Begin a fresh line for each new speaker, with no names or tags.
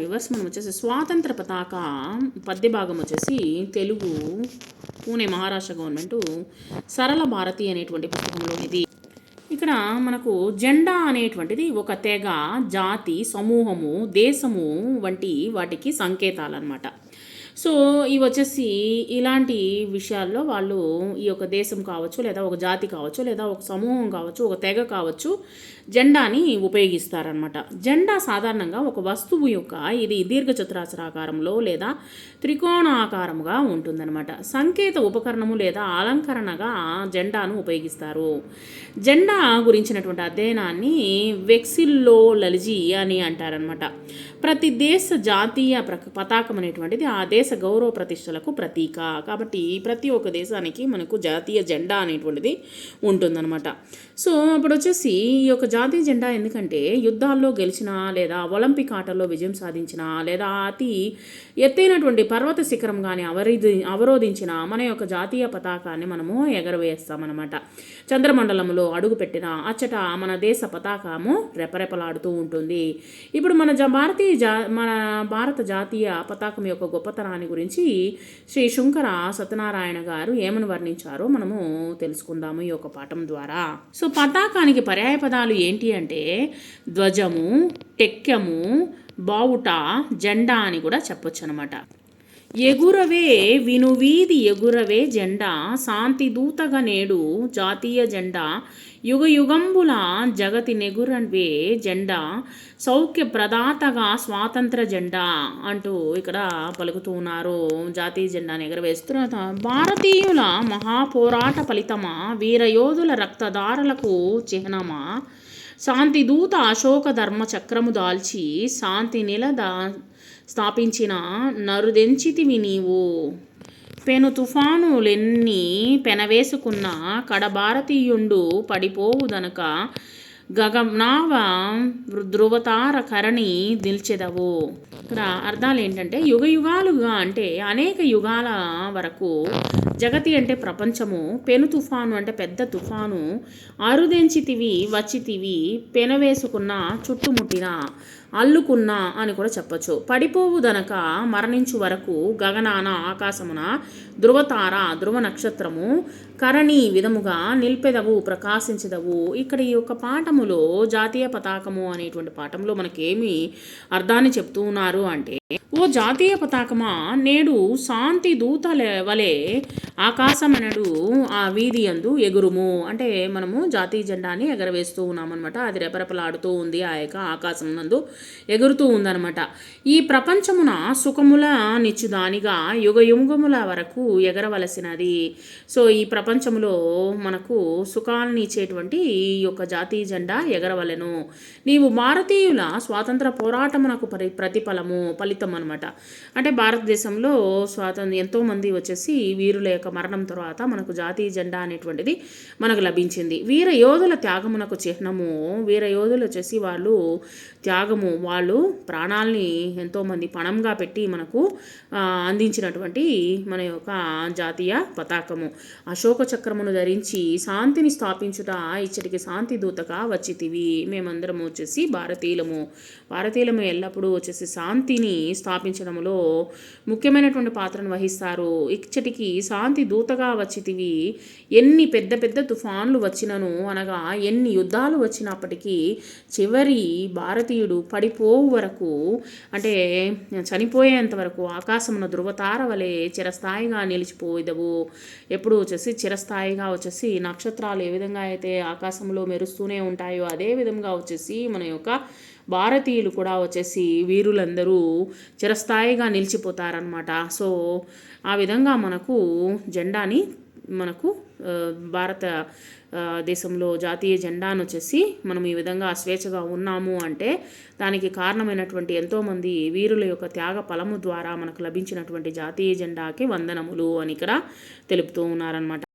Viewers మనం వచ్చేసి స్వాతంత్ర పతాక పద్య భాగం వచ్చేసి తెలుగు పూణే మహారాష్ట్ర గవర్నమెంట్ సరళ భారతి అనేటువంటి పుస్తకంలో ఇది. ఇక్కడ మనకు జెండా అనేటువంటిది ఒక తెగ జాతి సమూహము దేశము వంటి వాటికి సంకేతాలు అనమాట సో ఇవి వచ్చేసి ఇలాంటి విషయాల్లో వాళ్ళు ఈ యొక్క దేశం కావచ్చు లేదా ఒక జాతి కావచ్చు లేదా ఒక సమూహం కావచ్చు ఒక తెగ కావచ్చు జెండాని ఉపయోగిస్తారనమాట జెండా సాధారణంగా ఒక వస్తువు యొక్క ఇది దీర్ఘచతురాచరాకారంలో లేదా త్రికోణాకారముగా ఉంటుందన్నమాట. సంకేత ఉపకరణము లేదా అలంకరణగా జెండాను ఉపయోగిస్తారు. జెండా గురించినటువంటి అధ్యయనాన్ని వెక్సిల్లో లలిజీ అని అంటారనమాట ప్రతి దేశ జాతీయ ప్ర పతాకం అనేటువంటిది ఆ దేశ గౌరవ ప్రతిష్టలకు ప్రతీక. కాబట్టి ప్రతి ఒక్క దేశానికి మనకు జాతీయ జెండా అనేటువంటిది ఉంటుందన్నమాట. సో అప్పుడు వచ్చేసి ఈ యొక్క జాతీయ జెండా ఎందుకంటే యుద్ధాల్లో గెలిచిన లేదా ఒలింపిక్ ఆటల్లో విజయం సాధించిన లేదా అతి ఎత్తైనటువంటి పర్వత శిఖరం కానీ అవరిది అవరోధించిన మన యొక్క జాతీయ పతాకాన్ని మనము ఎగరవేస్తామన్నమాట. చంద్రమండలంలో అడుగుపెట్టిన అచ్చట మన దేశ పతాకము రెపరెపలాడుతూ ఉంటుంది. ఇప్పుడు మన జ భారతీయ జా మన భారత జాతీయ పతాకం యొక్క గొప్పతనాన్ని గురించి శ్రీ శంకర సత్యనారాయణ గారు ఏమని వర్ణించారో మనము తెలుసుకుందాము ఈ యొక్క పాఠం ద్వారా. సో పతాకానికి పర్యాయ పదాలు ఏంటి అంటే ధ్వజము టెక్కెము బావుట జెండా అని కూడా చెప్పొచ్చు అనమాట ఎగురవే వినువీధి ఎగురవే జెండా శాంతి దూతగా నేడు జాతీయ జెండా యుగ యుగంబుల జగతి నెగురవే జెండా సౌఖ్య ప్రదాతగా స్వాతంత్ర జెండా అంటూ ఇక్కడ పలుకుతూ ఉన్నారు. జాతీయ జెండాను ఎగరవేస్తున్న భారతీయుల మహాపోరాట ఫలితమా? వీరయోధుల రక్తదారులకు చిహ్నమా? శాంతి దూత అశోక ధర్మ చక్రము దాల్చి శాంతి నిలద స్థాపించిన నరుదెంచితివి నీవు. పెను తుఫానులెన్ని పెనవేసుకున్న కడభారతీయుండు పడిపోవుదనక గగనావ ధృవతార కరణి నిల్చెదవు. ఇక్కడ అర్థాలు ఏంటంటే యుగ యుగాలుగా అంటే అనేక యుగాల వరకు జగతి అంటే ప్రపంచము పెను తుఫాను అంటే పెద్ద తుఫాను అరుదెంచితివి వచ్చితివి పెనవేసుకున్న చుట్టుముట్టిన అల్లుకున్న అని కూడా చెప్పచ్చు. పడిపోవు దనక మరణించు వరకు గగనాన ఆకాశమున ధృవతార ధృవ నక్షత్రము కరణి విధముగా నిల్పెదవు ప్రకాశించదవు. ఇక్కడ ఈ యొక్క పాఠములో జాతీయ పతాకము అనేటువంటి పాఠంలో మనకేమి అర్థాన్ని చెప్తూ ఉన్నారు అంటే ఓ జాతీయ పతాకమా? నేడు శాంతి దూత వలె ఆకాశమనడు ఆ వీధి అందు ఎగురుము. అంటే మనము జాతీయ జెండాని ఎగరవేస్తూ ఉన్నామన్నమాట. అది రెపరెపలాడుతూ ఉంది ఆ యొక్క ఆకాశం నందు. ఎగురుతూ ఉందన్నమాట. ఈ ప్రపంచమున సుఖముల నిచ్చుదానిగా యుగ యుగముల వరకు ఎగరవలసినది. సో ఈ ప్రపంచంలో మనకు సుఖాలని ఇచ్చేటువంటి ఈ యొక్క జాతీయ జెండా ఎగరవలెను. నీవు భారతీయుల స్వాతంత్ర పోరాటమునకు పరి ప్రతిఫలము ఫలితం అనమాట అంటే భారతదేశంలో స్వాతంత్ర ఎంతోమంది వచ్చేసి వీరుల యొక్క మరణం తర్వాత మనకు జాతీయ జెండా అనేటువంటిది మనకు లభించింది. వీర యోధుల త్యాగమునకు చిహ్నము వీర యోధులు వచ్చేసి వాళ్ళు త్యాగము వాళ్ళు ప్రాణాలని ఎంతోమంది పణంగా పెట్టి మనకు అందించినటువంటి మన యొక్క జాతీయ పతాకము. అశోక చక్రమును ధరించి శాంతిని స్థాపించుట ఇచ్చటికి శాంతి దూతగా వచ్చితివి. మేమందరము వచ్చేసి భారతీయులము. భారతీయులము ఎల్లప్పుడూ వచ్చేసి శాంతిని స్థాపించడంలో ముఖ్యమైనటువంటి పాత్రను వహిస్తారు. ఇచ్చటికి శాంతి దూతగా వచ్చితివి. ఎన్ని పెద్ద పెద్ద తుఫాన్లు వచ్చినను అనగా ఎన్ని యుద్ధాలు వచ్చినప్పటికీ చివరి భారతీయుడు పడిపోవు వరకు అంటే చనిపోయేంత వరకు ఆకాశమున ధృవతార వలె చిరస్థాయిగా నిలిచిపోయిదవు. ఎప్పుడు వచ్చేసి చిరస్థాయిగా వచ్చేసి నక్షత్రాలు ఏ విధంగా అయితే ఆకాశంలో మెరుస్తూనే ఉంటాయో అదే విధంగా వచ్చేసి మన యొక్క భారతీయులు కూడా వచ్చేసి వీరులందరూ చిరస్థాయిగా నిలిచిపోతారనమాట సో ఆ విధంగా మనకు జెండాని మనకు భారత దేశంలో జాతీయ జెండాను వచ్చేసి మనం ఈ విధంగా స్వేచ్ఛగా ఉన్నాము అంటే దానికి కారణమైనటువంటి ఎంతోమంది వీరుల యొక్క త్యాగ ఫలము ద్వారా మనకు లభించినటువంటి జాతీయ జెండాకి వందనములు అని ఇక్కడ తెలుపుతూ ఉన్నారనమాట